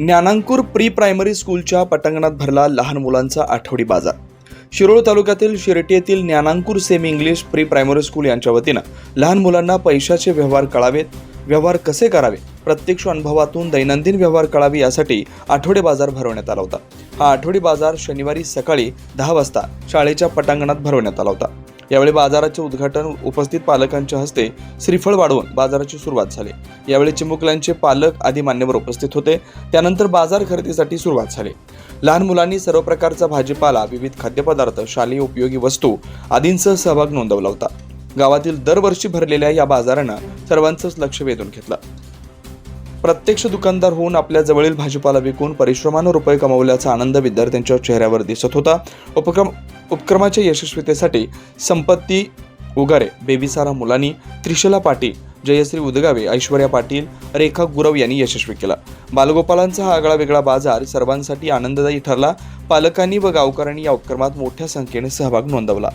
ज्ञानांकुर pre primary स्कूलच्या पटांगणात भरला लहान मुलांचा आठवडी बाजार. शिरोळ तालुक्यातील शिर्टी येथील Dnyanankur semi English pre primary school यांच्या वतीनं लहान मुलांना पैशाचे व्यवहार कळावेत व्यवहार कसे करावे प्रत्यक्ष अनुभवातून दैनंदिन व्यवहार कळावे यासाठी आठवडे बाजार भरवण्यात आला होता. हा आठवडी बाजार शनिवारी सकाळी दहा वाजता शाळेच्या पटांगणात भरवण्यात आला होता. यावेळी बाजाराचे उद्घाटन उपस्थित पालकांच्या हस्ते श्रीफळ वाढवून बाजाराची सुरुवात झाली. यावेळी चिमुकल्यांचे पालक आदी मान्यवर उपस्थित होते. त्यानंतर बाजार खरेदीसाठी सुरुवात झाली. लहान मुलांनी सर्व प्रकारचा भाजीपाला विविध खाद्यपदार्थ शालेय उपयोगी वस्तू आदींसह सहभाग नोंदवला होता. गावातील दरवर्षी भरलेल्या या बाजारानं सर्वांचंच लक्ष वेधून घेतलं. प्रत्यक्ष दुकानदार होऊन आपल्या जवळील भाजीपाला विकून परिश्रमानं रुपये कमावल्याचा आनंद विद्यार्थ्यांच्या चेहऱ्यावर दिसत होता. उपक्रम उपक्रमाच्या यशस्वीतेसाठी संपत्ती उगारे बेबीसारा मुलानी त्रिशला पाटील जयश्री उदगावे ऐश्वर्या पाटील रेखा गुरव यांनी यशस्वी केला. बालगोपालांचा हा आगळा वेगळा बाजार सर्वांसाठी आनंददायी ठरला. पालकांनी व गावकऱ्यांनी या उपक्रमात मोठ्या संख्येने सहभाग नोंदवला.